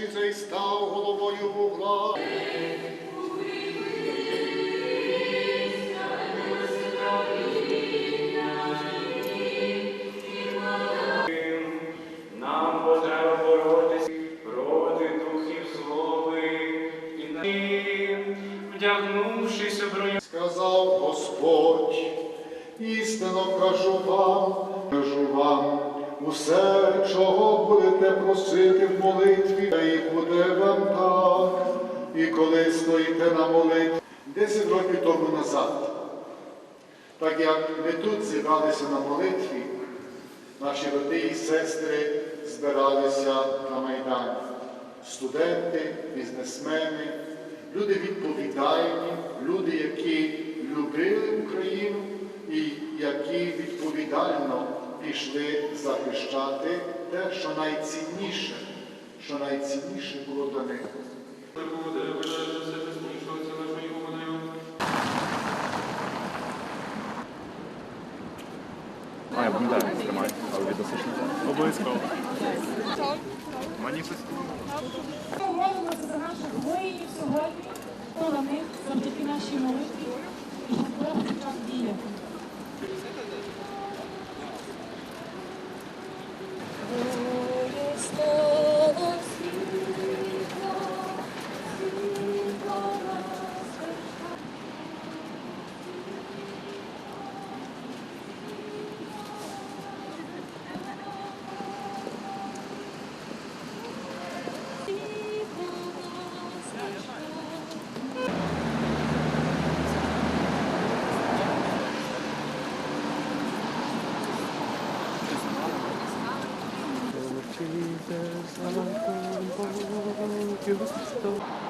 таємничий цей став головою вугла. Сказав Господь, істинно кажу вам, кажу вам, усе, чого будете просити в молитві, та і буде вам так. І коли стоїте на молитві, десять років тому назад, так як ми тут зібралися на молитві, наші брати і сестри збиралися на Майдані. Студенти, бізнесмени, люди відповідальні, люди, які любили Україну і які відповідально пішли захищати те, що найцінніше, що найцінніше було до них. А, я пам'ятаю, тримай, але відносиш назад. Обов'язково. Маніфест. Молимося за наших воїнів сьогодні, на завдяки нашій молитві і Jesus, I'm going to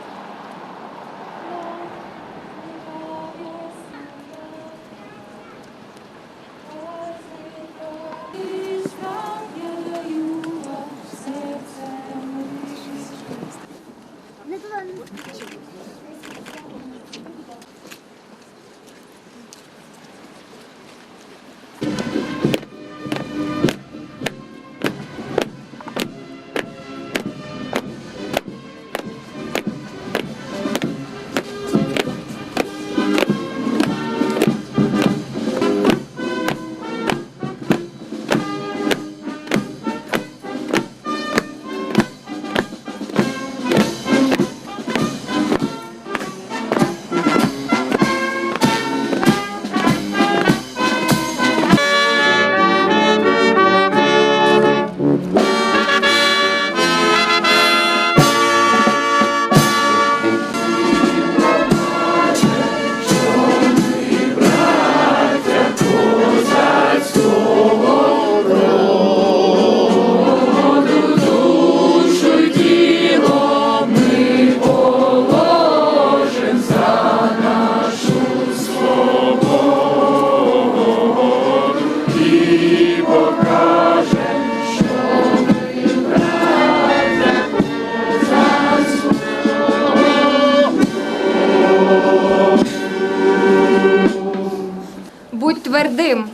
твердим,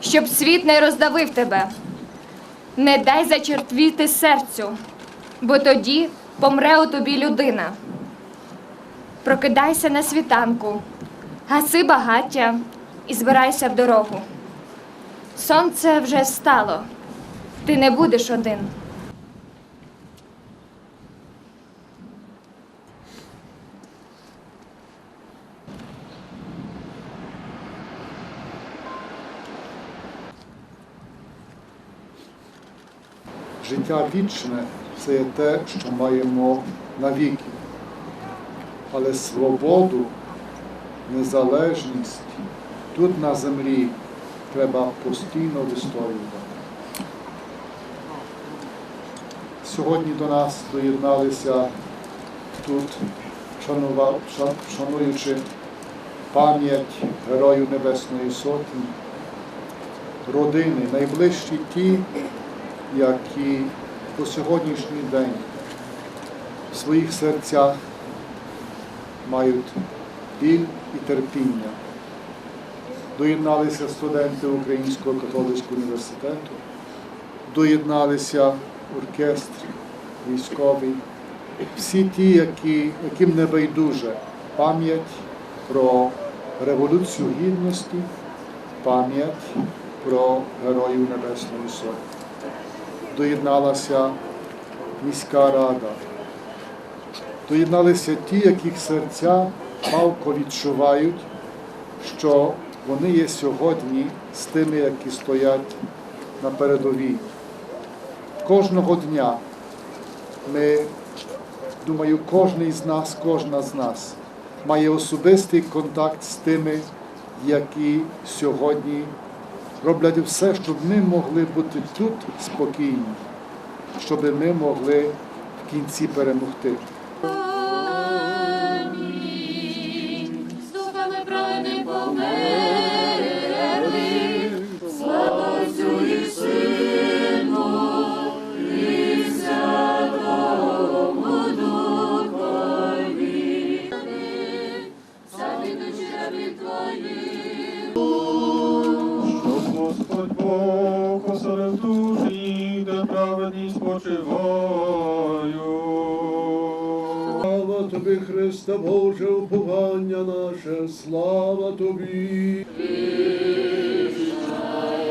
щоб світ не роздавив тебе. Не дай зачертвіти серцю, бо тоді помре у тобі людина. Прокидайся на світанку, гаси багаття і збирайся в дорогу. Сонце вже встало, ти не будеш один. Життя вічне це є те, що маємо навіки. Але свободу, незалежність тут на землі треба постійно вистоювати. Сьогодні до нас доєдналися тут, шануючи пам'ять Героїв Небесної Сотні, родини, найближчі ті, які по сьогоднішній день в своїх серцях мають біль і терпіння. Доєдналися студенти Українського католицького університету, доєдналися оркестри, військовий, всі ті, які, яким не байдуже пам'ять про Революцію Гідності, пам'ять про Героїв Небесної Сотні. Доєдналася міська рада, доєдналися ті, яких серця палко відчувають, що вони є сьогодні з тими, які стоять на передовій. Кожного дня ми, думаю, кожен з нас, кожна з нас має особистий контакт з тими, які сьогодні роблять все, щоб ми могли бути тут спокійні, щоб ми могли в кінці перемогти. Праведність спочиваю. Слава тобі, Христа, Боже, уповання наше, слава тобі. Слава